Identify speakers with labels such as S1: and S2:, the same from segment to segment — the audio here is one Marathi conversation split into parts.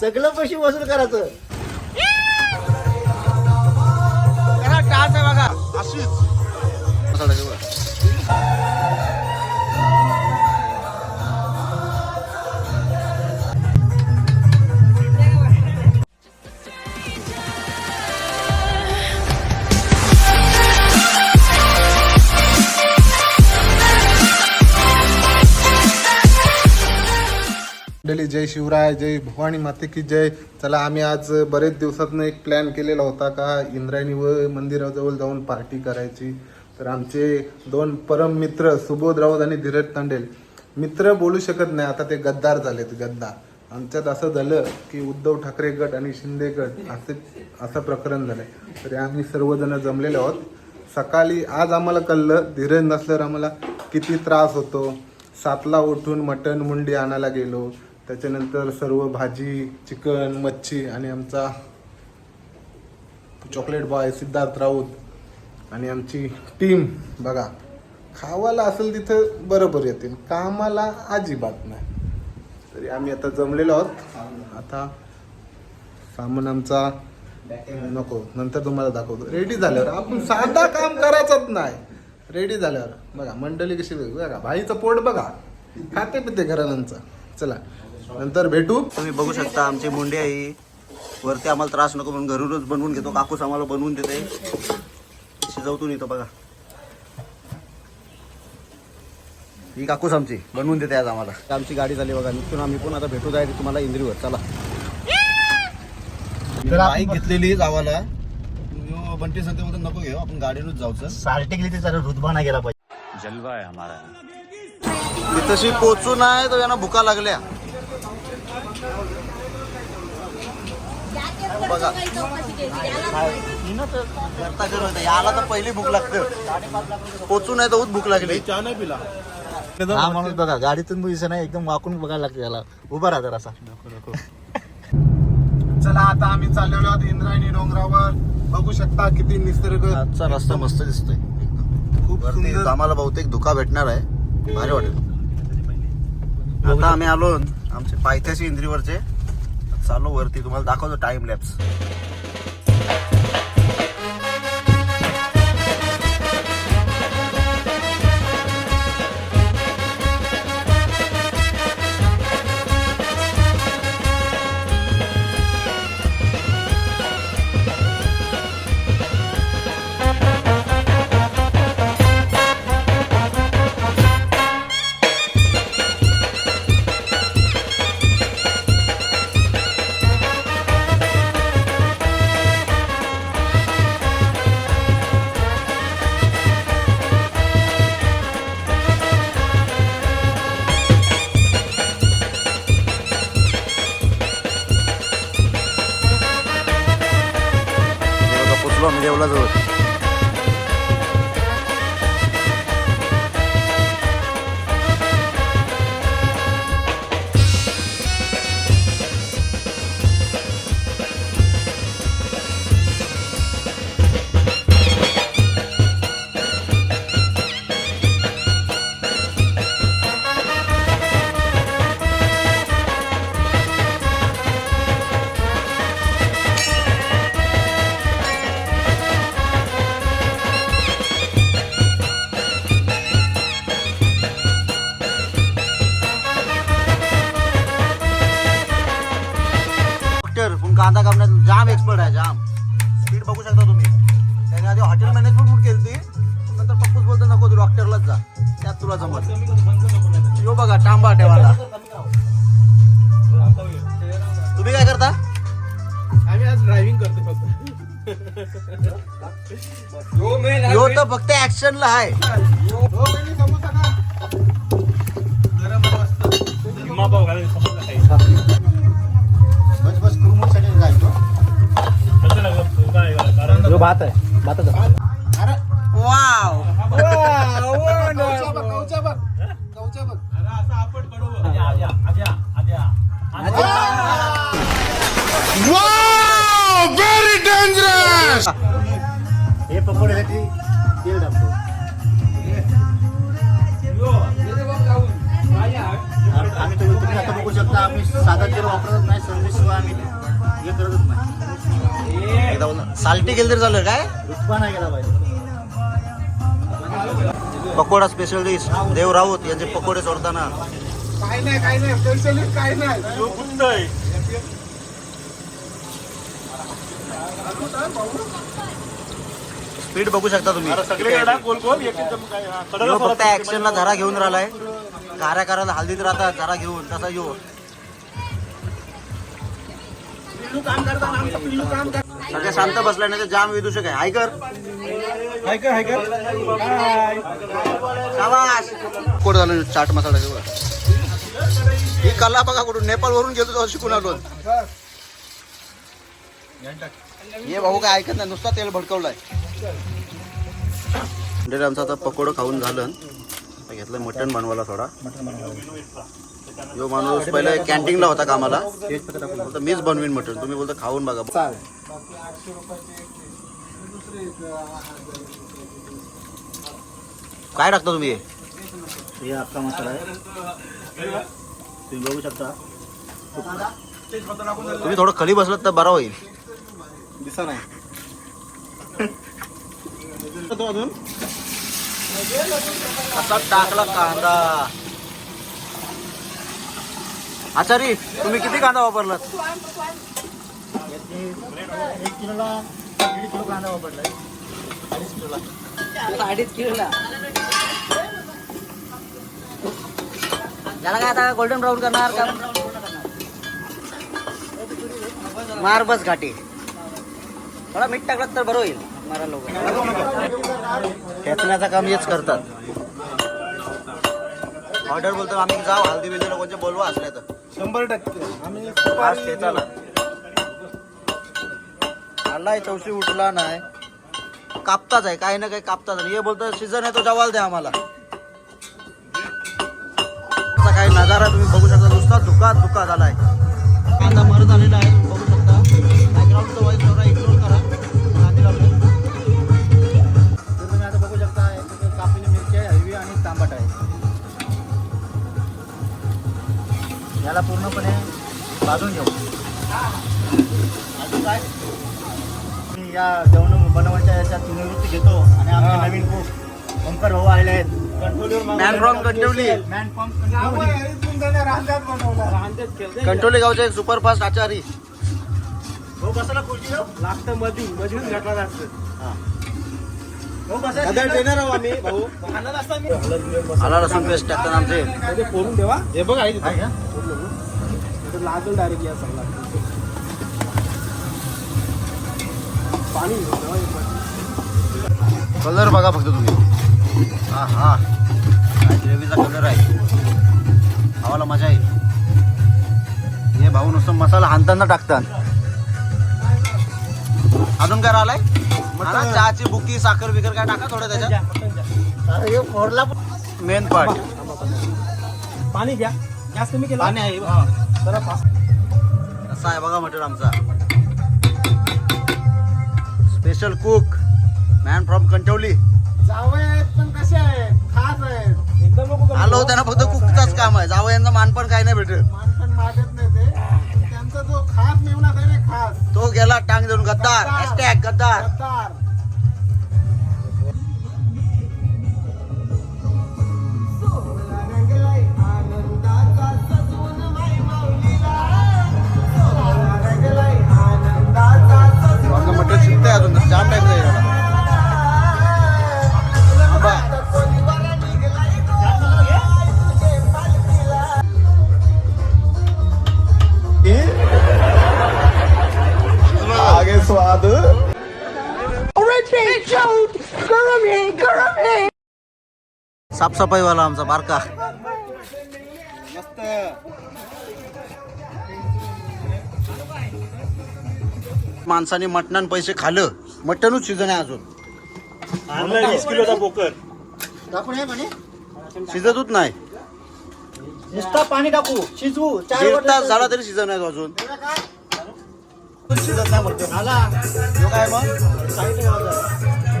S1: सगळं पैसे वसूल करायचं.
S2: टाच आहे बघा. अशीच.
S3: जय शिवराय जय भवानी माते की जय. चला आम्ही आज बरेच दिवसातनं एक प्लॅन केलेला होता का इंद्रायणी व मंदिराजवळ जाऊन पार्टी करायची. तर आमचे दोन परम मित्र सुबोध राऊत आणि धीरज तांडेल. मित्र बोलू शकत नाही आता ते गद्दार झालेत गद्दार. आमच्यात असं झालं की उद्धव ठाकरे गट आणि शिंदे गट असे असं प्रकरण झालंय. तरी आम्ही सर्वजण जमलेलो आहोत. सकाळी आज आम्हाला कळलं धीरज नसल्यावर आम्हाला किती त्रास होतो. सातला उठून मटण मुंडी आणायला गेलो. त्याच्यानंतर सर्व भाजी चिकन मच्छी आणि आमचा चॉकलेट बॉय सिद्धार्थ राऊत आणि आमची टीम बघा खावाला असेल तिथं बरोबर येतील कामाला अजिबात नाही. तरी आम्ही आता जमलेलो आहोत. आता सामान आमचा नको नंतर तुम्हाला दाखवतो. रेडी झाल्यावर. आपण साधा काम करायचंच नाही. रेडी झाल्यावर. बघा मंडळी कशी बघा भाईचं पोट बघा. खाते पिते घरानंच चला. नंतर भेटू.
S1: तुम्ही बघू शकता आमची मुंडी आहे वरती आम्हाला त्रास नको म्हणून घरूनच बनवून घेतो. काकूस आम्हाला बनवून देते. शिजवतून येतो बघा. ही काकूस आमची बनवून देते आज आम्हाला. आमची गाडी झाली बघा. निघून आम्ही पण आता भेटू जायला तुम्हाला इंद्रीवर. चला. बाईक घेतलेली जावाला. यो बंटी संख्येमध्ये नको घेऊ आपण गाडीनच जाऊचं.
S4: साल्टिकली ते जरा रुतबा नाही गेला पाहिजे.
S1: मी तशी पोचू नाही तर यांना भुका लागल्या. बघा. करता करू नये. याला तर पहिली भूक लागते. नाही तर भूक लागली.
S4: हा माणूस बघा गाडीतून दिसत नाही एकदम वाकून बघायला लागते त्याला उभा राहतात असा
S3: चला आता आम्ही चाललेलो आहोत इंद्रायणी डोंगरावर. बघू शकता किती निसर्ग.
S1: आजचा रस्ता मस्त दिसतोय.
S3: खूप
S1: आम्हाला बहुतेक धुका भेटणार आहे. भारी वाटेल. आता आम्ही आलो आमचे पायथ्याशी इंद्रीवरचे. चालू वरती तुम्हाला दाखवतो time lapse Vamos, eu lá do. त्यात तुला जमत यो बघा टांबा ठेवायला. तुम्ही काय करता?
S2: आम्ही आज ड्रायव्हिंग करतो फक्त.
S1: यो तर फक्त ऍक्शनला आहे.
S4: बस बस कुरुमुसाठी जायचो.
S2: भात आहे. भाताचा.
S4: आता आम्ही साधा तेल वापरत नाही सर्व्हिसशिवाय आम्ही हे करतच नाही. एकदा बोला.
S1: साल्टी केलं तरी चालेल काय?
S4: रुपा नाही गेला पाहिजे.
S1: पकोडा स्पेशल डिश देव राऊत यांचे पकोडे सोडताना.
S3: काय नाही काय नाही. स्पेशलिस्ट काय नाही.
S1: स्पीड बघू शकता तुम्ही. फक्त ऍक्शनला झरा घेऊन राहिलाय. कार्याकाराला हल्दीत राहतात झरा घेऊन तसा येऊ सगळे शांत बसलाय नाही तर जाम विदूषक आहे. हाय कर. शाबास. कोड झालं चाट मसाला ही कला बघा कुठून नेपाळ वरून गेलो तेव्हा शिकून आलो. ये भाऊ काय ऐकत नाही नुसता तेल भडकवलाय. म्हणजे आमचं आता पकोडं खाऊन झालं. आता घेतलं मटण बनवायला थोडा. जो माणूस पहिले कॅन्टीनला होता कामाला. आता मीच बनवीन मटण तुम्ही बोलता खाऊन बघा. काय टाकता तुम्ही? हे?
S4: अख्खा मसाला आहे. तुम्ही बघू शकता.
S1: तुम्ही थोडं खाली बसलात तर बरा होईल.
S3: दिसा नाही.
S1: आता टाकला कांदा. आचारी तुम्ही किती कांदा वापरलात?
S4: एक किलोला दीड किलो कांदा वापरलाय अडीच किलोला.
S5: अडीच किलोला याला काय आता गोल्डन ब्राऊन करणार का? मार बस घाटी. थोडा मीठ टाकलं तर बरं होईल. मारा लोक
S1: खेचण्याचं काम हेच करतात. ऑर्डर बोलतो आम्ही जाऊ. हल्दी बिल्दी लोकांचे बोलवा असल्या तर.
S3: शंभर टक्के. आम्ही
S1: आज आलाय चौशी उठला नाही. कापताच आहे काही ना काही कापताच आहे. हे बोलतो सीझन आहे तो जवाल द्या आम्हाला. असा काही नजारा तुम्ही बघू शकता. नुसता धुका धुका झालाय. कांदा मर झालेला आहे.
S4: याला पूर्णपणे भाजून घेऊ. अजून काय? मी या जेवण बनवायच्या याच्यात निवृत्ती घेतो आणि आमचे नवीन कुक ओंकार भाऊ आलेले आहेत.
S1: Man from Kantivali
S4: man from
S3: रांध्यात बनवला
S1: कंटोली गावचे एक सुपरफास्ट आचारी.
S4: भाऊ बसायला खुर्ची
S2: लागतं मधी मधून घटना लागतं देणार आम्ही भाऊ.
S4: मी.
S1: आला लसूण पेस्ट टाकतात आमचे.
S2: फोडून ठेवा. हे बघ आहे लागेल डायरेक्ट या सगळा पाणी.
S1: कलर बघा फक्त तुम्ही. हा हा. काय ग्रेव्हीचा कलर आहे. खावाला मजा येईल. हे भाऊ नुसतं मसाला हाणताना टाकतात. अजून काय राहिलाय? मला चहाची बुकी साखर बिकर काय टाका थोडं त्याच्यात?
S4: अरे फोडला पण
S1: मेन पार्ट
S2: पाणी घ्या. गॅस कमी केला.
S4: पाणी आहे
S1: कसा आहे बघा मटेरियल आमचा. Special cook man from Kantavali
S3: पण कसे आहेत? खास आहेत.
S2: एकदम लोक
S1: आलो त्यांना फक्त कुकचाच काम आहे. जावं यांचं मानपण काय नाही भेटत.
S3: मानपण मागत नाही ते. खास आहे ना खास
S1: तो गेला टांग देऊन गद्दार. हॅशटॅग गद्दार.
S3: गद्दार.
S1: साफसफाई वाला आमचा बारका. माणसाने मटणान पैसे खाल्लं मटणच सीझन आहे अजून.
S2: वीस किलोचा बोकर.
S4: टाकून म्हणे.
S1: शिजतच नाही.
S4: नुसता पाणी टाकू शिजवू चार
S1: दीड तास
S4: तर-
S1: झाला तरी सीझन आहे तो अजून
S4: शिजत नाही मटण आला. ह्यो काय मग?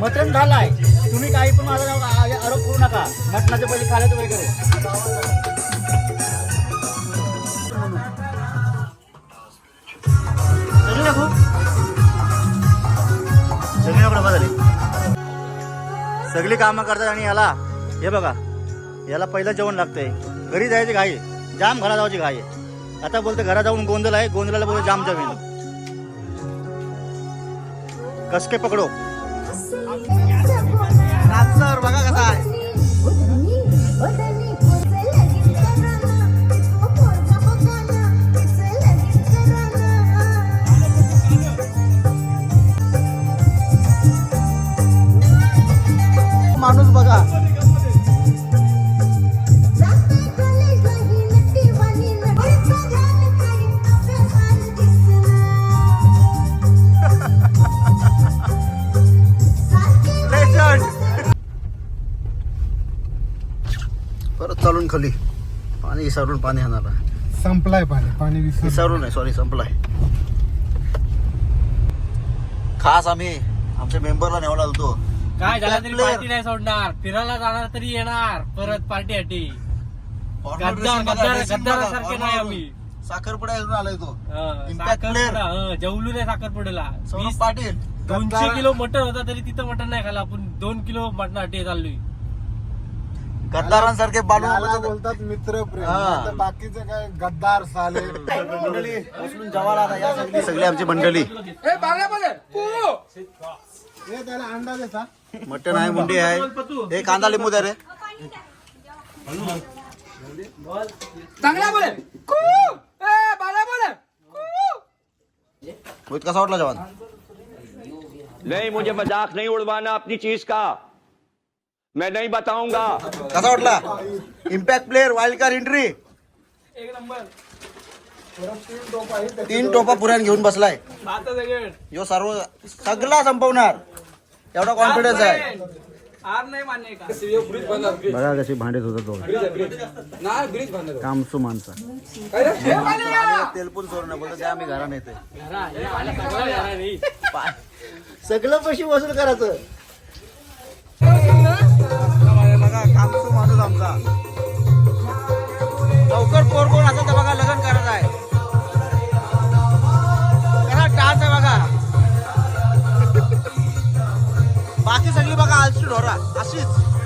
S4: मटण झालाय. तुम्ही काही पण माझा आरोप करू नका. घटनाचे पहिले खाल्याचे वगैरे सगळी कामं करतात आणि याला हे बघा याला पहिलं जेवण लागतंय. घरी जायची घाई जाम घरा जायची घाई आता बोलतो घरा जाऊन गोंधळ आहे गोंधळाला बोलतो जाम जमीन कसके पकडो?
S1: नाचर बघा कसा आहे. माणूस बघा. खाली. पाणी विसरून पाणी येणार आहे.
S3: संपलाय पाणी पाणी विसर
S1: विसरून आहे सॉरी संपलाय. खास आम्ही आमच्या मेंबरला न्यावला होतो
S2: काय झालं तरी. पार्टी नाही सोडणार. फिरायला जाणार तरी येणार. परत पार्टीसाठी गद्दार गद्दार गद्दारासारखे नाही आम्ही.
S1: साखरपुडा आलाय तो.
S2: जेवलो नाही साखरपुड्याला. वीस-
S1: पाटील
S2: दोनशे किलो मटण होता तरी तिथं मटण नाही खाल्लं. आपण दोन किलो मटणासाठी चाललोय.
S1: गद्दारांसारखे बालू
S3: बोलतात. मित्र प्रेम.
S1: हा.
S3: बाकीचे काय गद्दार साले.
S1: मंडळी उचलून जवळ आता या सगळी सगळी आमची मंडळी.
S3: हे त्याला अंडा देता
S1: मटण आहे मुंडी आहे. हे कांदा लिंबू द्या रे. मोहित कसा वाटला जवान
S6: नहीं मुझे मजाक नहीं उड़वाना अपनी चीज का। मैं नहीं बताऊंगा।
S1: कसा वाटला? Impact player wild card entry तीन टोपा पुऱ्यान घेऊन बसलाय. यो सर्व सगळा संपवणार. एवढा कॉन्फिडन्स आहे.
S4: बघा कशी भांडत होता तो कामसू माणसा
S1: तेलपून चोर नाही बोलतो त्या आम्ही घरा नेते
S2: नाही
S1: सगळं पैसे वसूल करायचं. बघा कामसू माणूस आमचा. लवकर पोर कोण असेल तर बघा लग्न करायचं आहे. कसा डान्स आहे बघा. बाकी सगळी बघा आलशी ढोरा अशीच.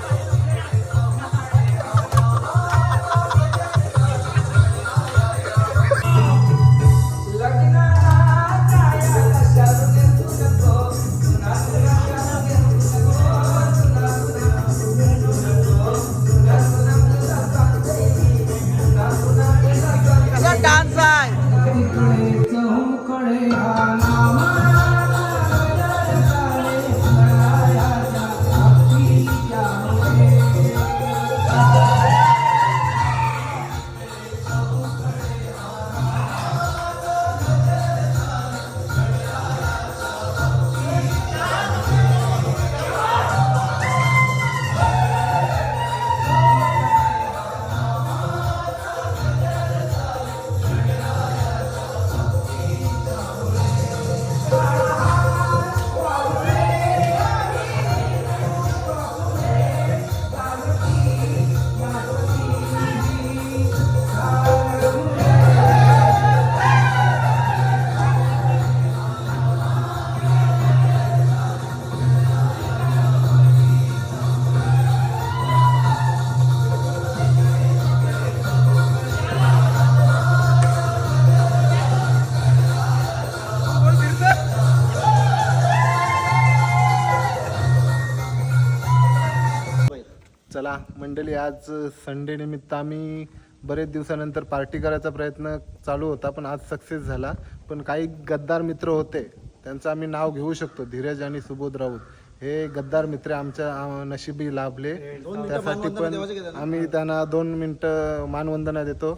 S3: मंडळी आज संडे निमित्त आम्ही बरेच दिवसानंतर पार्टी करायचा प्रयत्न चालू होता पण आज सक्सेस झाला. पण काही गद्दार मित्र होते त्यांचं आम्ही नाव घेऊ शकतो धीरज आणि सुबोध राऊत. हे गद्दार मित्र आमच्या नशिबी लाभले. त्यासाठी पण आम्ही त्यांना दोन मिनिटं मानवंदना देतो.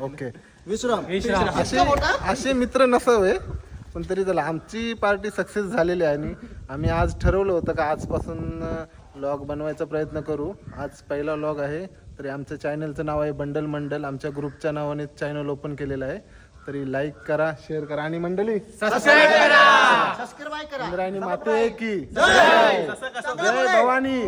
S3: ओके असे मित्र नसावे. पण तरी चला आमची पार्टी सक्सेस झालेली आहे आणि आम्ही आज ठरवलं होतं का आजपासून लॉग बनवायचा प्रयत्न करू. आज पहिला लॉग आहे तरी आमच्या चॅनलचं नाव आहे बंडल मंडल. आमच्या ग्रुपच्या नावाने चॅनल ओपन केलेलं आहे. तरी लाईक करा शेअर करा आणि मंडळी इंद्रायणी माते की. जय. भवानी.